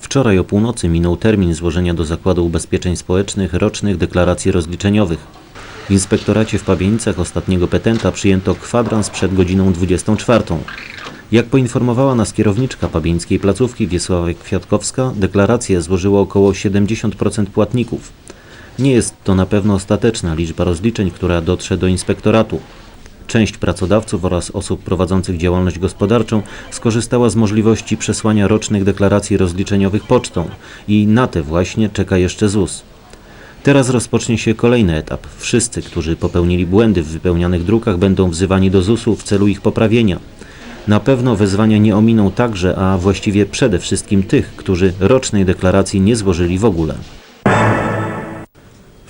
Wczoraj o północy minął termin złożenia do Zakładu Ubezpieczeń Społecznych rocznych deklaracji rozliczeniowych. W inspektoracie w Pawienicach ostatniego petenta przyjęto kwadrans przed godziną 24. Jak poinformowała nas kierowniczka pawieńskiej placówki Wiesława Kwiatkowska, deklarację złożyło około 70% płatników. Nie jest to na pewno ostateczna liczba rozliczeń, która dotrze do inspektoratu. Część pracodawców oraz osób prowadzących działalność gospodarczą skorzystała z możliwości przesłania rocznych deklaracji rozliczeniowych pocztą i na te właśnie czeka jeszcze ZUS. Teraz rozpocznie się kolejny etap. Wszyscy, którzy popełnili błędy w wypełnianych drukach, będą wzywani do ZUS-u w celu ich poprawienia. Na pewno wezwania nie ominą także, a właściwie przede wszystkim tych, którzy rocznej deklaracji nie złożyli w ogóle.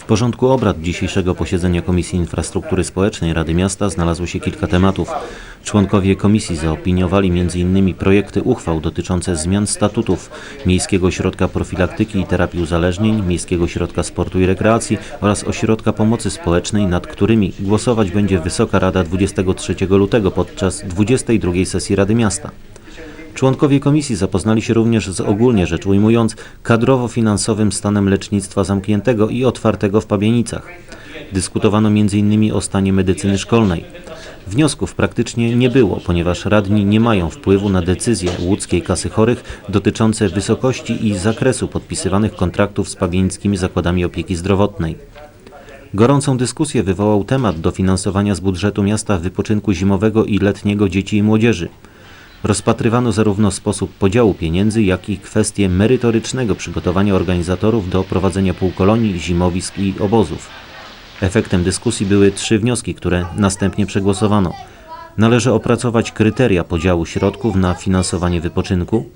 W porządku obrad dzisiejszego posiedzenia Komisji Infrastruktury Społecznej Rady Miasta znalazło się kilka tematów. Członkowie komisji zaopiniowali m.in. projekty uchwał dotyczące zmian statutów Miejskiego Ośrodka Profilaktyki i Terapii Uzależnień, Miejskiego Ośrodka Sportu i Rekreacji oraz Ośrodka Pomocy Społecznej, nad którymi głosować będzie Wysoka Rada 23 lutego podczas 22 sesji Rady Miasta. Członkowie komisji zapoznali się również z ogólnie rzecz ujmując kadrowo-finansowym stanem lecznictwa zamkniętego i otwartego w Pabienicach. Dyskutowano m.in. o stanie medycyny szkolnej. Wniosków praktycznie nie było, ponieważ radni nie mają wpływu na decyzje łódzkiej kasy chorych dotyczące wysokości i zakresu podpisywanych kontraktów z pabieńskimi zakładami opieki zdrowotnej. Gorącą dyskusję wywołał temat dofinansowania z budżetu miasta wypoczynku zimowego i letniego dzieci i młodzieży. Rozpatrywano zarówno sposób podziału pieniędzy, jak i kwestię merytorycznego przygotowania organizatorów do prowadzenia półkolonii, zimowisk i obozów. Efektem dyskusji były trzy wnioski, które następnie przegłosowano. Należy opracować kryteria podziału środków na finansowanie wypoczynku.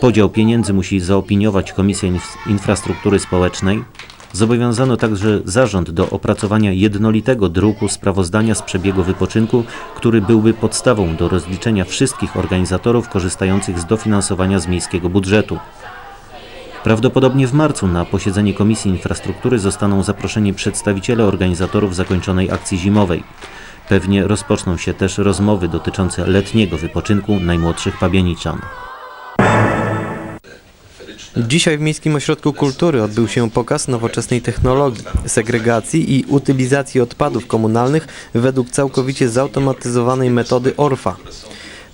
Podział pieniędzy musi zaopiniować Komisja Inf- Infrastruktury Społecznej. Zobowiązano także zarząd do opracowania jednolitego druku sprawozdania z przebiegu wypoczynku, który byłby podstawą do rozliczenia wszystkich organizatorów korzystających z dofinansowania z miejskiego budżetu. Prawdopodobnie w marcu na posiedzenie Komisji Infrastruktury zostaną zaproszeni przedstawiciele organizatorów zakończonej akcji zimowej. Pewnie rozpoczną się też rozmowy dotyczące letniego wypoczynku najmłodszych pabianiczan. Dzisiaj w Miejskim Ośrodku Kultury odbył się pokaz nowoczesnej technologii, segregacji i utylizacji odpadów komunalnych według całkowicie zautomatyzowanej metody ORFA.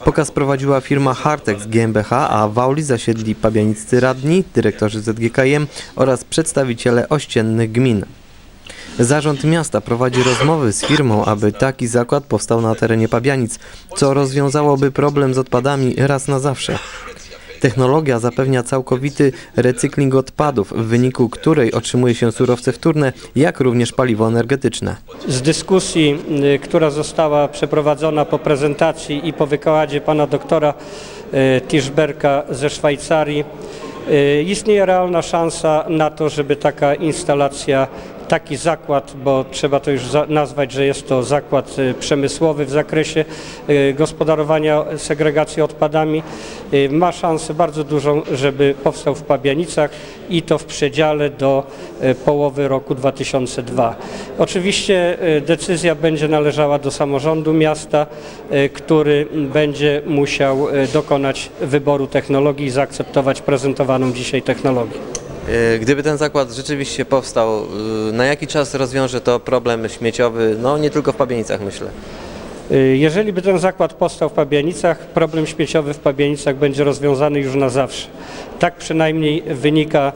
Pokaz prowadziła firma Hartex GmbH, a w auli zasiedli pabianiccy radni, dyrektorzy ZGKM oraz przedstawiciele ościennych gmin. Zarząd miasta prowadzi rozmowy z firmą, aby taki zakład powstał na terenie Pabianic, co rozwiązałoby problem z odpadami raz na zawsze. Technologia zapewnia całkowity recykling odpadów, w wyniku której otrzymuje się surowce wtórne, jak również paliwo energetyczne. z dyskusji, y, która została przeprowadzona po prezentacji i po wykładzie pana doktora y, Tischberga ze Szwajcarii, y, istnieje realna szansa na to, żeby taka instalacja, taki zakład, bo trzeba to już nazwać, że jest to zakład y, przemysłowy w zakresie y, gospodarowania segregacji odpadami, y, ma szansę bardzo dużą, żeby powstał w Pabianicach i to w przedziale do połowy roku 2002. Oczywiście decyzja będzie należała do samorządu miasta, który będzie musiał dokonać wyboru technologii i zaakceptować prezentowaną dzisiaj technologię. E, Gdyby ten zakład rzeczywiście powstał, e, na jaki czas rozwiąże to problem śmieciowy, no nie tylko w Pabienicach myślę. Y, Jeżeli by ten zakład powstał w Pabianicach, problem śmieciowy w Pabianicach będzie rozwiązany już na zawsze. Tak przynajmniej wynika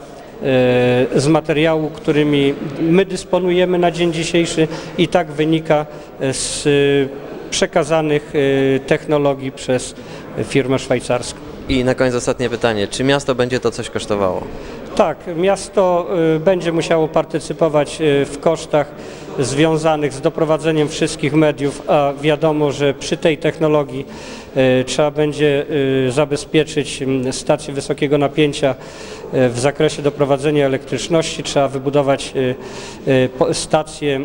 z materiału, którymi my dysponujemy na dzień dzisiejszy i tak wynika z przekazanych technologii przez firmę szwajcarską. I na koniec ostatnie pytanie, czy miasto będzie to coś kosztowało? Tak, miasto y, będzie musiało partycypować y, w kosztach związanych z doprowadzeniem wszystkich mediów, a wiadomo, że przy tej technologii e, trzeba będzie zabezpieczyć m, stacje wysokiego napięcia w zakresie doprowadzenia elektryczności, trzeba wybudować e, e, stację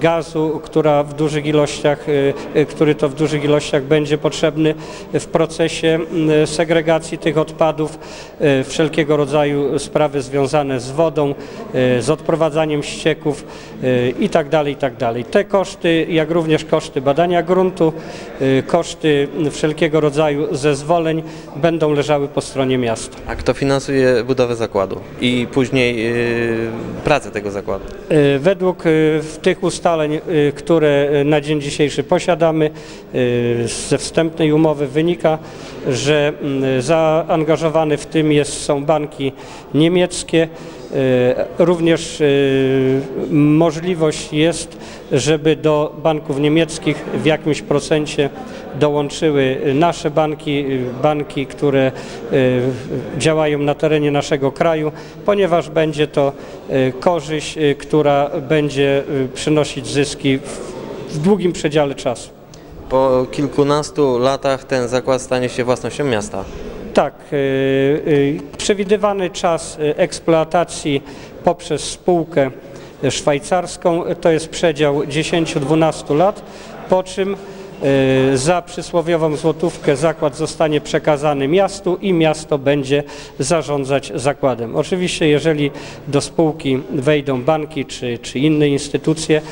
gazu, która w dużych ilościach, e, e, który to w dużych ilościach będzie potrzebny w procesie segregacji tych odpadów, e, wszelkiego rodzaju sprawy związane z wodą, e, z odprowadzaniem ścieków e, i tak tak. Te koszty, jak również koszty badania gruntu, e, koszty wszelkiego rodzaju zezwoleń będą leżały po stronie miasta. A kto finansuje budowę zakładu i później yy, pracę tego zakładu? E, Według w tych ustaleń, które na dzień dzisiejszy posiadamy, ze wstępnej umowy wynika, że mm, zaangażowany w tym jest, są banki niemieckie. E, Również e, możliwość jest, żeby do banków niemieckich w jakimś procencie dołączyły nasze banki, banki, które e, działają na terenie naszego kraju, ponieważ będzie to korzyść, która będzie przynosić zyski w długim przedziale czasu. Po kilkunastu latach ten zakład stanie się własnością miasta. Tak, e, e, przewidywany czas e, eksploatacji poprzez spółkę szwajcarską to jest przedział 10-12 lat, po czym za przysłowiową złotówkę zakład zostanie przekazany miastu i miasto będzie zarządzać zakładem. Oczywiście jeżeli do spółki wejdą banki czy, czy inne instytucje,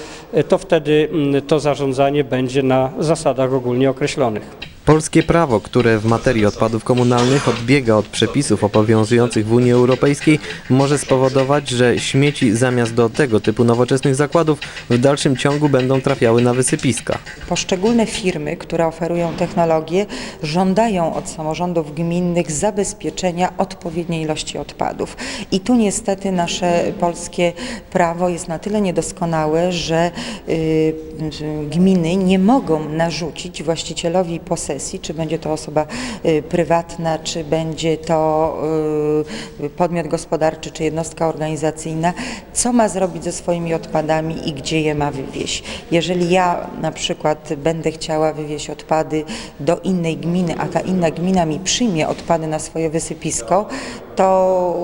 to wtedy mm, to zarządzanie będzie na zasadach ogólnie określonych. Polskie prawo, które w materii odpadów komunalnych odbiega od przepisów obowiązujących w Unii Europejskiej, może spowodować, że śmieci zamiast do tego typu nowoczesnych zakładów w dalszym ciągu będą trafiały na wysypiska. Poszczególne firmy, które oferują technologię, żądają od samorządów gminnych zabezpieczenia odpowiedniej ilości odpadów. I tu niestety nasze polskie prawo jest na tyle niedoskonałe, że y, gminy nie mogą narzucić właścicielowi posesji, czy będzie to osoba y, prywatna, czy będzie to y, podmiot gospodarczy, czy jednostka organizacyjna, co ma zrobić ze swoimi odpadami i gdzie je ma wywieźć. Jeżeli ja na przykład będę chciała wywieźć odpady do innej gminy, a ta inna gmina mi przyjmie odpady na swoje wysypisko, to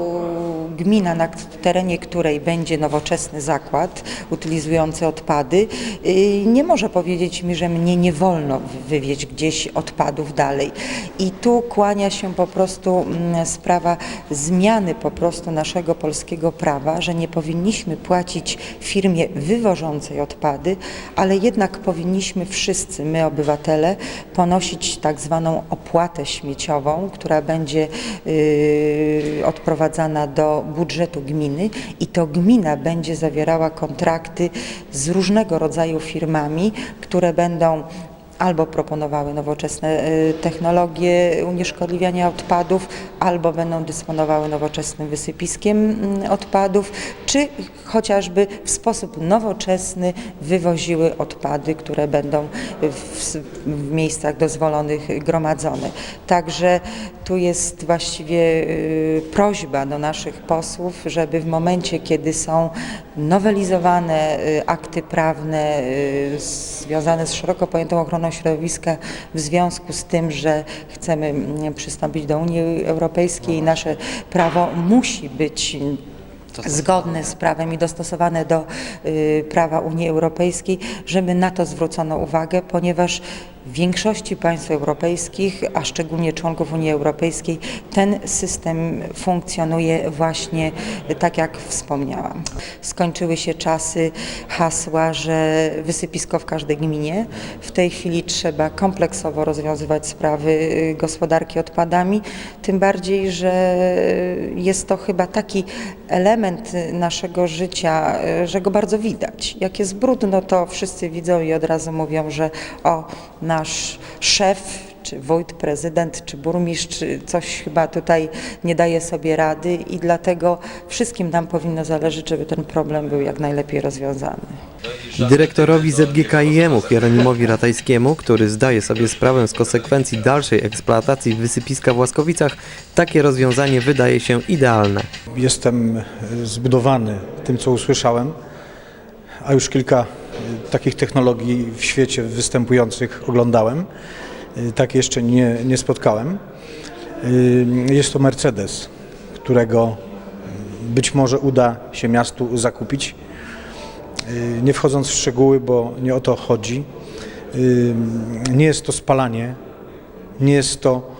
gmina, na terenie której będzie nowoczesny zakład utylizujący odpady, y, nie może powiedzieć mi, że mnie nie wolno wywieźć gdzieś odpadów dalej. I tu kłania się po prostu mm, sprawa zmiany po prostu naszego polskiego prawa, że nie powinniśmy płacić firmie wywożącej odpady, ale jednak powinniśmy wszyscy, my obywatele, ponosić tak zwaną opłatę śmieciową, która będzie y, odprowadzana do budżetu gminy i to gmina będzie zawierała kontrakty z różnego rodzaju firmami, które będą albo proponowały nowoczesne y, technologie unieszkodliwiania odpadów, albo będą dysponowały nowoczesnym wysypiskiem mm, odpadów, czy chociażby w sposób nowoczesny wywoziły odpady, które będą w, w miejscach dozwolonych gromadzone. Także tu jest właściwie y, prośba do naszych posłów, żeby w momencie, kiedy są nowelizowane y, akty prawne związane z szeroko pojętą ochroną środowiska w związku z tym, że chcemy mm, przystąpić do Unii Europejskiej, nasze prawo musi być zgodne z prawem i dostosowane do y, prawa Unii Europejskiej, żeby na to zwrócono uwagę, ponieważ w większości państw europejskich, a szczególnie członków Unii Europejskiej, ten system funkcjonuje właśnie tak, jak wspomniałam. Skończyły się czasy hasła, że wysypisko w każdej gminie. W tej chwili trzeba kompleksowo rozwiązywać sprawy y, gospodarki odpadami, tym bardziej, że jest to chyba taki element naszego życia, y, że go bardzo widać. Jak jest brudno, to wszyscy widzą i od razu mówią, że o, nasz szef, czy wójt, prezydent, czy burmistrz czy coś chyba tutaj nie daje sobie rady i dlatego wszystkim nam powinno zależeć, żeby ten problem był jak najlepiej rozwiązany. Dyrektorowi ZGKiM-u Hieronimowi Ratajskiemu, który zdaje sobie sprawę z konsekwencji dalszej eksploatacji wysypiska w Łaskowicach, takie rozwiązanie wydaje się idealne. Jestem zbudowany tym, co usłyszałem. a już kilka takich technologii w świecie występujących oglądałem. E, Tak jeszcze nie, nie spotkałem. E, Jest to Mercedes, którego być może uda się miastu zakupić. Nie wchodząc w szczegóły, bo nie o to chodzi. Nie jest to spalanie, nie jest to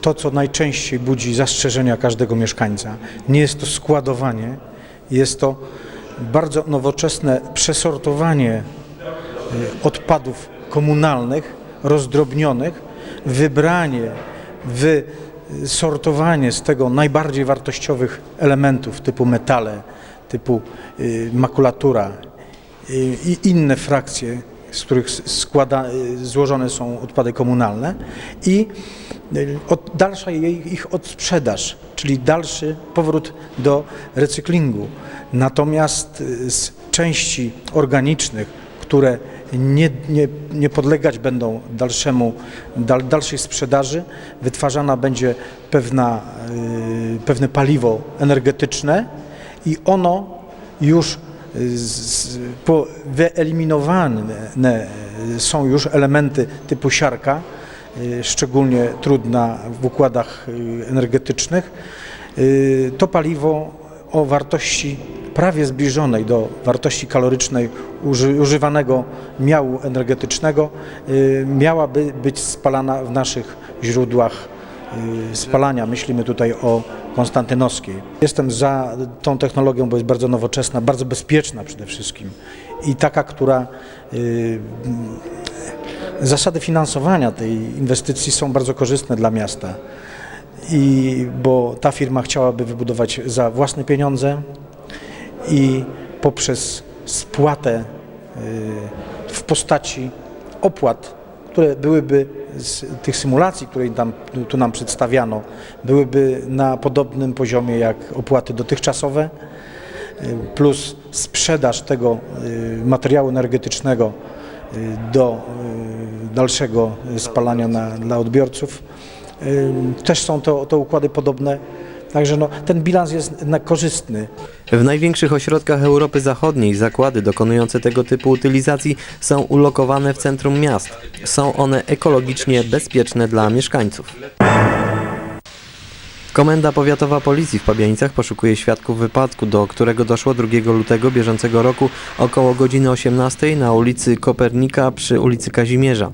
to, co najczęściej budzi zastrzeżenia każdego mieszkańca. Nie jest to składowanie, jest to bardzo nowoczesne przesortowanie y, odpadów komunalnych, rozdrobnionych, wybranie, wysortowanie z tego najbardziej wartościowych elementów typu metale, typu y, makulatura y, i inne frakcje, z których składa, y, złożone są odpady komunalne i od, dalsza jej, ich odsprzedaż, czyli dalszy powrót do recyklingu. Natomiast z części organicznych, które nie, nie, nie podlegać będą dalszemu, dal, dalszej sprzedaży, wytwarzana będzie pewna, y, pewne paliwo energetyczne i ono już z, po, wyeliminowane są już elementy typu siarka, y, szczególnie trudna w układach y, energetycznych. Y, To paliwo o wartości prawie zbliżonej do wartości kalorycznej uży, używanego miału energetycznego y, miałaby być spalana w naszych źródłach y, spalania. Myślimy tutaj o konstantynowskiej. Jestem za tą technologią, bo jest bardzo nowoczesna, bardzo bezpieczna przede wszystkim i taka, która y, zasady finansowania tej inwestycji są bardzo korzystne dla miasta. I bo ta firma chciałaby wybudować za własne pieniądze i poprzez spłatę y, w postaci opłat, które byłyby z tych symulacji, które tam, tu nam przedstawiano, byłyby na podobnym poziomie jak opłaty dotychczasowe, y, plus sprzedaż tego y, materiału energetycznego do dalszego spalania na, dla odbiorców. Też są to, to układy podobne. Także no, ten bilans jest korzystny. W największych ośrodkach Europy Zachodniej zakłady dokonujące tego typu utylizacji są ulokowane w centrum miast. Są one ekologicznie bezpieczne dla mieszkańców. Komenda Powiatowa Policji w Pabianicach poszukuje świadków wypadku, do którego doszło 2 lutego bieżącego roku około godziny 18 na ulicy Kopernika przy ulicy Kazimierza.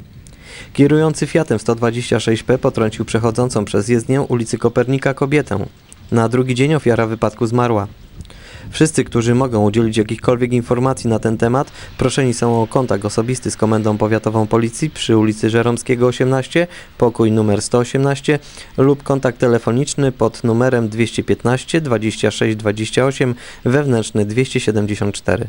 Kierujący Fiatem 126P potrącił przechodzącą przez jezdnię ulicy Kopernika kobietę. Na drugi dzień ofiara wypadku zmarła. Wszyscy, którzy mogą udzielić jakichkolwiek informacji na ten temat, proszeni są o kontakt osobisty z Komendą Powiatową Policji przy ulicy Żeromskiego 18, pokój numer 118 lub kontakt telefoniczny pod numerem 215 26 28 wewnętrzny 274.